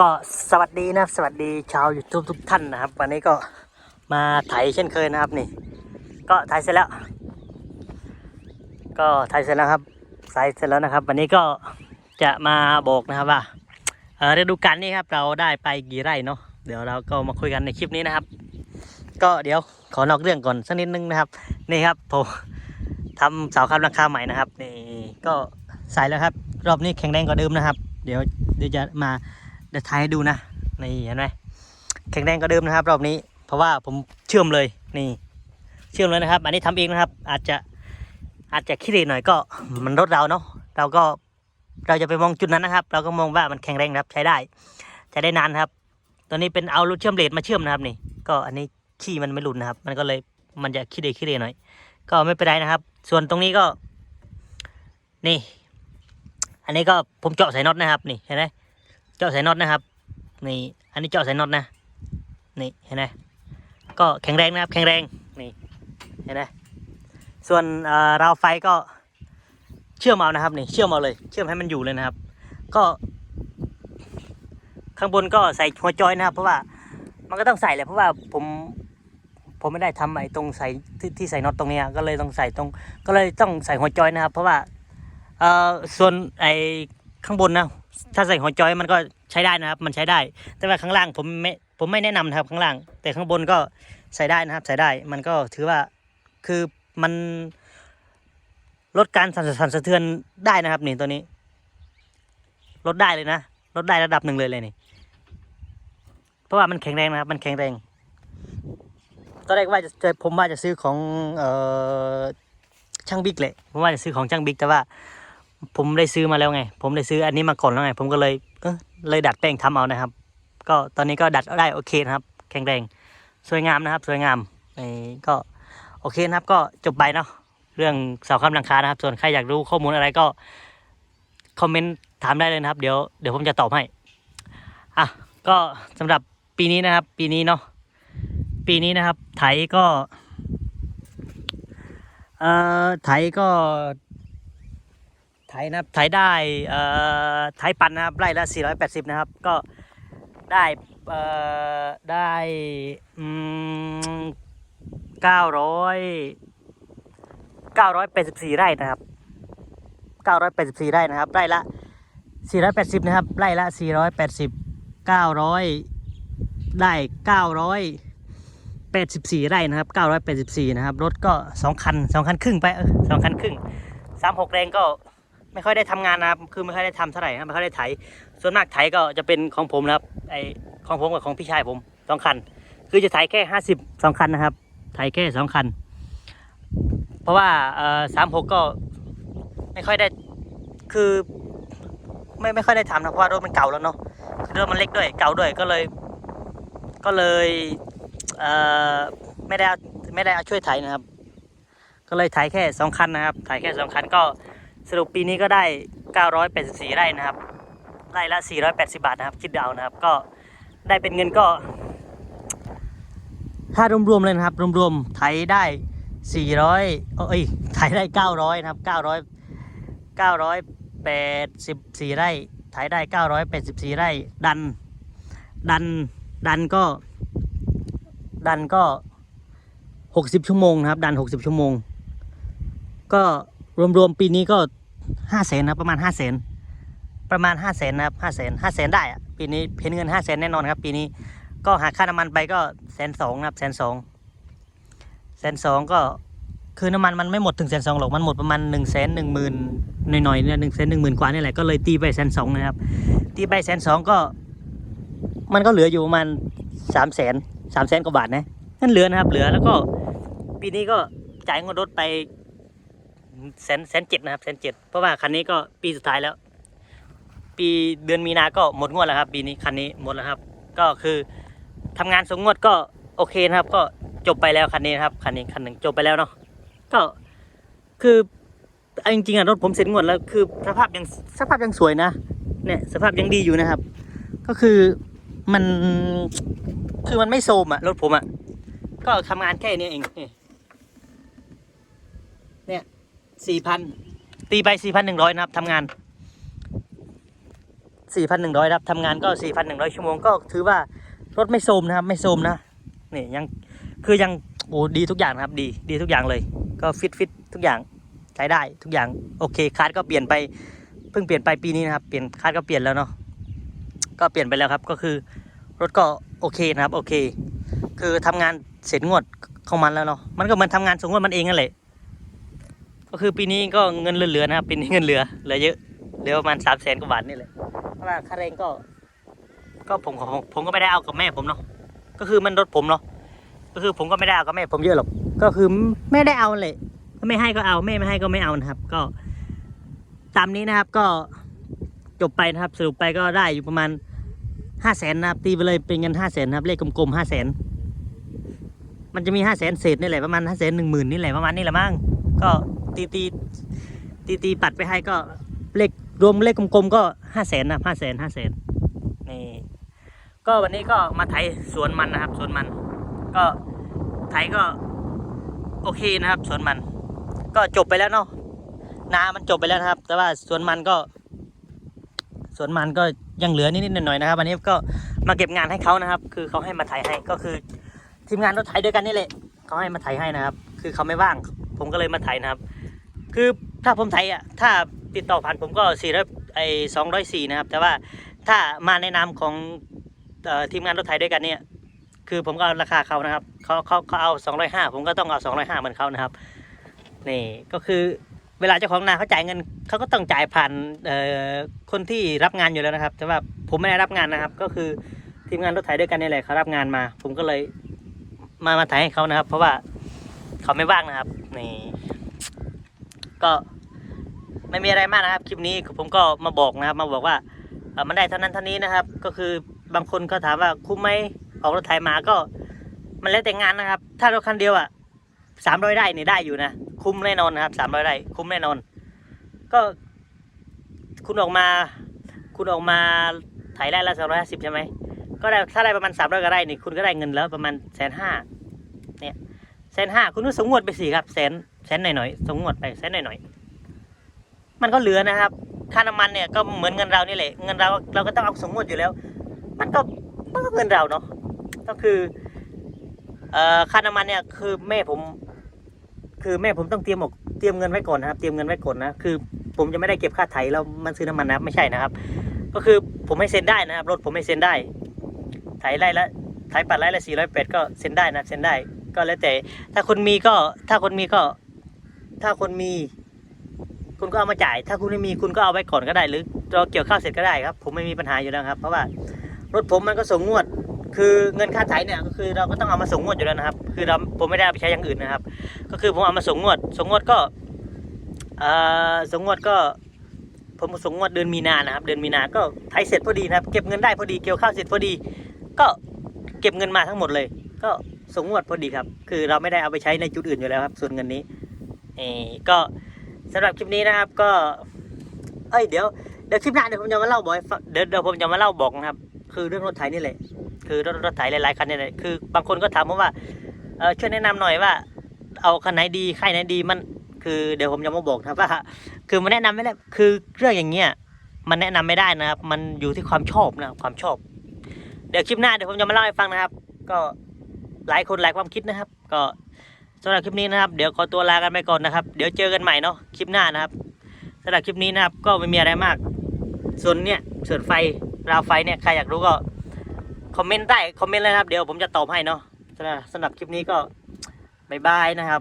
ก็สวัสดีนะครับ สวัสดีชาว YouTube ทุกท่านนะครับ วันนี้ก็มาไถเช่นเคยนะครับนี่ ก็ไถเสร็จแล้ว ก็ไถเสร็จแล้วครับใส่เสร็จแล้วนะครับ วันนี้ก็จะมาบอกนะครับว่าเออฤดูกาลนี้ครับเราได้ไปกี่ไร่เนาะเดี๋ยวเราก็มาคุยกันในคลิปนี้นะครับ ก็เดี๋ยวขอนอกเรื่องก่อนสักนิดนึงนะครับ นี่ครับผมทำเสาคำราคาใหม่นะครับนี่ก็ใส่แล้วครับ รอบนี้แข็งแรงกว่าเดิมนะครับ เดี๋ยวเดี๋ยวจะมา เดี๋ยวถ่ายให้ดูนะ นี่เห็นไหมแข็งแรงกว่าเดิมนะครับ รอบนี้ เพราะว่าผมเชื่อมเลยนี่ เชื่อมเลยนะครับ อันนี้ทำเองนะครับ อาจจะอาจจะขี้เหร่หน่อยก็มันรถเราเนาะเราก็เราจะไปมองจุดนั้นนะครับ เราก็มองว่ามันแข็งแรงครับ ใช้ได้ใช้ได้นานครับ ตัวนี้เป็นเอารถเชื่อมเลดมาเชื่อมนะครับนี่ ก็อันนี้ขี้มันไม่หลุดนะครับ มันก็เลยมันจะขี้เหร่ขี้เหร่หน่อย ก็ไม่เป็นไรนะครับ ส่วนตรงนี้ก็ นี่ อันนี้ก็ผมเจาะใส่น็อตนะครับ นี่เห็นไหม เจาะใส่น็อตนะครับนี่อันนี้เจาะใส่น็อตนะนี่เห็นไหมก็แข็งแรงนะครับแข็งแรงนี่เห็นไหมส่วนราวไฟก็เชื่อมเอานะครับนี่เชื่อมเอาเลย เชื่อมให้มันอยู่เลยนะครับ ก็ข้างบนก็ใส่หัวจอยนะครับ เพราะว่ามันก็ต้องใส่แหละเพราะว่าผมผมไม่ได้ทำไอ้ตรงใส่ที่ที่ใส่น็อตตรงนี้ก็เลยต้องใส่ตรง ก็เลยต้องใส่หัวจอยนะครับ เพราะว่าเอ่อส่วนไอ้ข้างบนนะ ถ้าใส่หัวจอยมันก็ใช้ได้นะครับ มันใช้ได้ แต่ว่าข้างล่างผมไม่ผมไม่แนะนำนะครับข้างล่าง แต่ข้างบนก็ใส่ได้นะครับ ใส่ได้ มันก็ถือว่าคือมันลดการสั่นสั่นสะเทือนได้นะครับนี่ตัวนี้ ลดได้เลยนะลดได้ระดับหนึ่งเลยเลยนี่ เพราะว่ามันแข็งแรงนะครับ มันแข็งแรงตอนแรกว่าจะผมว่าจะซื้อของเอ่อช่างบิ๊กแหละผมว่าจะซื้อของช่างบิ๊กแต่ว่า ผมได้ซื้อมาแล้วไง ผมได้ซื้ออันนี้มาก่อนแล้วไง ผมก็เลยเออเลยดัดแปลงทำเอานะครับ ก็ตอนนี้ก็ดัดได้โอเคนะครับ แข็งแรงสวยงามนะครับ สวยงามนี่ก็โอเคนะครับ ก็จบไปเนาะเรื่องเสาค้ำหลังคานะครับ ส่วนใครอยากรู้ข้อมูลอะไรก็คอมเมนต์ถามได้เลยนะครับ เดี๋ยวเดี๋ยวผมจะตอบให้อะก็สำหรับปีนี้นะครับ ปีนี้เนาะปีนี้นะครับ ไถก็ เอ่อไถก็ ไถนะครับไถได้เอ่อไถปันนะครับไร่ละ 480 นะครับ ก็ได้เอ่อได้อืม900 984 ไร่นะครับ 984 ไร่นะครับ ไร่ละ 480 นะครับ ไร่ละ 480 900 ได้900 84 ไร่นะครับ 984 นะครับ รถก็ 2 คัน 2 คันครึ่งไปเออสองคันครึ่ง 36 แรงก็ ไม่ค่อยได้ทำงานนะครับคือไม่ค่อยได้ทำเท่าไหร่นะไม่ค่อยได้ไถ ส่วนมากไถก็จะเป็นของผมนะครับไอของผมกับของพี่ชายผมสองคัน คือจะไถแค่50สองคันนะครับไถแค่สองคัน เพราะว่าเอ่อ36ก็ไม่ค่อยได้คือไม่ไม่ค่อยได้ทำนะเพราะว่ารถมันเก่าแล้วเนาะคือรถมันเล็กด้วยเก่าด้วยก็เลย ก็เลยเอ่อไม่ได้ไม่ได้เอาช่วยไถนะครับ ก็เลยไถแค่สองคันนะครับไถแค่สองคันก็ สรุปปีนี้ก็ได้ 984 ไร่นะครับ ไร่ละ 480 บาทนะครับ คิดเอานะครับ ก็ได้เป็นเงินก็ ถ้ารวมๆเลยนะครับ รวมๆไถได้ 400 เอ้ยไถได้ 900 นะครับ 900 984 ไร่ไถได้ 984 ไร่ ดัน ดัน ดันก็ ดันก็หกสิบชั่วโมงนะครับ ดันหกสิบชั่วโมง ก็รวมๆปีนี้ก็ ห้าแสนนะประมาณห้าแสนประมาณห้าแสนนะครับห้าแสนห้าแสนได้อะปีนี้เห็นเงินห้าแสนแน่นอนครับ ปีนี้ก็หาค่าน้ำมันไปก็แสนสองนะครับแสนสองแสนสองก็คือน้ำมันมันไม่หมดถึงแสนสองหรอกมันหมดประมาณหนึ่งแสนหนึ่งหมื่นหน่อยๆเนี่ยหนึ่งแสนหนึ่งหมื่นกว่านี่แหละก็เลยตีไปแสนสองนะครับ ตีไปแสนสองก็ มันก็เหลืออยู่ประมาณสามแสนสามแสนกว่าบาทนะนั่นเหลือนะครับ เหลือแล้วก็ปีนี้ก็จ่ายเงินรถไป แสนแสนเจ็ดนะครับแสนเจ็ดเพราะว่าคันนี้ก็ปีสุดท้ายแล้ว ปีเดือนมีนาก็หมดงวดแล้วครับปีนี้คันนี้หมดแล้วครับ ก็คือทำงานสงงวดก็โอเคนะครับ ก็จบไปแล้วคันนี้นครับคันนี้คันหนึ่งจบไปแล้วเนาะก็คือจริงๆอะรถผมเสร็จงวดแล้วคือสภาพยังสภาพยังสวยนะเนี่ยสภาพยังดีอยู่นะครับ ก็คือมันคือมันไม่โซมอะรถผมอะก็ทำงานแค่นี้เองเนี่ย สี่พันตีไปสี่พันหนึ่งร้อยนะครับทำงาน4,100ครับทำงานก็4,100ชั่วโมงก็ถือว่ารถไม่โทมนะครับ ไม่โทมนะนี่ยังคือยังโอ้ดีทุกอย่างนะครับ ดีดีทุกอย่างเลย ก็ฟิตฟิตทุกอย่างใช้ได้ทุกอย่างโอเคคาร์ดก็เปลี่ยนไปเพิ่งเปลี่ยนไปปีนี้นะครับเปลี่ยนคาร์ดก็เปลี่ยนแล้วเนาะก็เปลี่ยนไปแล้วครับก็คือรถก็โอเคนะครับโอเค คือทำงานเสร็จงวดของมันแล้วเนาะมันก็เหมือนทำงานสงวดมันเองนั่นแหละ ก็คือปีนี้ก็เงินเหลือๆนะครับปีนี้เงินเหลือเหลือเยอะเหลือประมาณสามแสนกว่าบาทนี่แหละเพราะว่าค่าแรงก็ ก็ผมผมผมก็ไม่ได้เอากับแม่ผมเนาะก็คือมันรถผมเนาะก็คือผมก็ไม่ได้เอากับแม่ผมเยอะหรอกก็คือไม่ได้เอาเลยไม่ให้ก็เอาแม่ไม่ให้ก็ไม่เอานะครับ ก็ ตามนี้นะครับก็จบไปนะครับสรุปไปก็ได้อยู่ประมาณห้าแสนนะครับตีไปเลยเป็นเงินห้าแสนนะครับเลขกลมๆห้าแสนมันจะมีห้าแสนเศษนี่แหละประมาณห้าแสนหนึ่งหมื่นนี่แหละประมาณนี้แหละมั้งก็ ตีตีตีตีปัดไปให้ก็เลขรวมเลขกลมๆก็ห้าแสนนะห้าแสนห้าแสนนี่ก็วันนี้ก็มาไถสวนมันนะครับสวนมัน ก็ไถก็โอเคนะครับสวนมัน ก็จบไปแล้วเนาะนามันจบไปแล้วนะครับ แต่ว่าสวนมันก็สวนมันก็ยังเหลือนิดๆหน่อยๆนะครับวันนี้ก็มาเก็บงานให้เขานะครับ คือเขาให้มาไถให้ก็คือ ทีมงานรถไถด้วยกันนี่แหละเขาให้มาไถให้นะครับ คือเขาไม่ว่าง ผมก็เลยมาไถนะครับ คือถ้าผมไถอะถ้าติดต่อผ่านผมก็สี่ร้อยไอสองร้อยสี่นะครับ แต่ว่าถ้ามาในนามของออทีมงานรถไถด้วยกันเนี่ย คือผมก็เอาราคาเขานะครับเขาเขาเขาเอาสองร้อยห้าผมก็ต้องเอาสองร้อยห้าเหมือนเขานะครับนี่ก็คือเวลาเจ้าของนาเขาจ่ายเงินเขาก็ต้องจ่ายผ่านคนที่รับงานอยู่แล้วนะครับ แต่ว่าผมไม่ได้รับงานนะครับ ก็คือทีมงานรถไถด้วยกันนี่แหละเขารับงานมา ผมก็เลยมามาไถให้เขานะครับ เพราะว่าเขาไม่ว่างนะครับนี่ ก็ไม่มีอะไรมากนะครับ คลิปนี้ผมก็มาบอกนะครับ มาบอกว่ามันได้เท่านั้นเท่านี้นะครับ ก็คือบางคนก็ถามว่าคุ้มไหมออกรถไถมาก็ มันแล้วแต่งานนะครับ ถ้ารถคันเดียวอะสามร้อยได้นี่ยได้อยู่นะ คุ้มแน่นอนนะครับสามร้อยได้คุ้มแน่นอน ก็ คุณออกมา คุณออกมาไถได้ละสองร้อยห้าสิบใช่ไหมก็ได้ถ้าได้ประมาณสามร้อยก็ได้นี่คุณก็ได้เงินแล้วประมาณแสนห้าเนี่ยแสนห้าคุณก็สงงวดไปสิครับแสน แสนหน่อยๆสงงวดไปแสนหน่อยๆมันก็เหลือนะครับค่าน้ำมันเนี่ยก็เหมือนเงินเรานี่แหละเงินเราเราก็ต้องเอาสมมติอยู่แล้ว มันก็มันก็เงินเราเนาะก็คือเอ่อค่าน้ำมันเนี่ยคือแม่ผม คือแม่ผมต้องเตรียมออกเตรียมเงินไว้ก่อนนะครับ เตรียมเงินไว้ก่อนนะคือ ผมจะไม่ได้เก็บค่าไถแล้วมันซื้อน้ำมันนะครับไม่ใช่นะครับ ก็คือผมให้เซ็นได้นะครับ รถผมให้เซ็นได้ไถไร่ละไถปัดไร่ละสี่ร้อยแปดก็เซ็นได้นะเซ็นได้ ก็แล้วแต่ถ้าคนมีก็ถ้าคนมีก็ ถ้าคนมี คุณก็เอามาจ่าย ถ้าคุณไม่มีคุณก็เอาไว้ก่อนก็ได้ หรือรอเกี่ยวข้าวเสร็จก็ได้ครับ ผมไม่มีปัญหาอยู่แล้วครับ เพราะว่ารถผมมันก็ส่งงวด คือเงินค่าไถเนี่ยก็คือเราก็ต้องเอามาส่งงวดอยู่แล้วนะครับ คือเราผมไม่ได้เอาไปใช้อย่างอื่นนะครับ ก็คือผมเอามาส่งงวดส่งงวดก็เอ่อส่งงวดก็ผมส่งงวดเดือนมีนานะครับ เดือนมีนาก็ไถเสร็จพอดีนะครับ เก็บเงินได้พอดีเกี่ยวข้าวเสร็จพอดี ก็เก็บเงินมาทั้งหมดเลย ก็ส่งงวดพอดีครับ คือเราไม่ได้เอาไปใช้ในจุดอื่นอยู่แล้วครับ ส่วนเงินนี้ เออก็สำหรับคลิปนี้นะครับก็ เอ้ยเดี๋ยวเดี๋ยวคลิปหน้าเดี๋ยวผมจะมาเล่าบอกเดี๋ยวเดี๋ยวผมจะมาเล่าบอกนะครับ คือเรื่องรถไถนี่แหละคือรถรถไถหลายๆคันนี่แหละคือบางคนก็ถามผมว่าเออช่วยแนะนำหน่อยว่า เอาคันไหนดีค่ายไหนดีมัน คือเดี๋ยวผมจะมาบอกนะว่าคือมันแนะนำไม่ได้คือเรื่องอย่างเงี้ยมันแนะนำไม่ได้นะครับ มันอยู่ที่ความชอบนะครับความชอบ เดี๋ยวคลิปหน้าเดี๋ยวผมจะมาเล่าให้ฟังนะครับ ก็หลายคนหลายความคิดนะครับ ก็ สำหรับคลิปนี้นะครับเดี๋ยวขอตัวลากันไปก่อนนะครับ เดี๋ยวเจอกันใหม่เนาะคลิปหน้านะครับสำหรับคลิปนี้นะครับก็ไม่มีอะไรมาก ส่วนเนี้ยส่วนไฟราวไฟเนี่ยใครอยากรู้ก็คอมเมนต์ใต้คอมเมนต์เลยนะครับ เดี๋ยวผมจะตอบให้เนาะสำหรับสำหรับคลิปนี้ก็บายบายนะครับ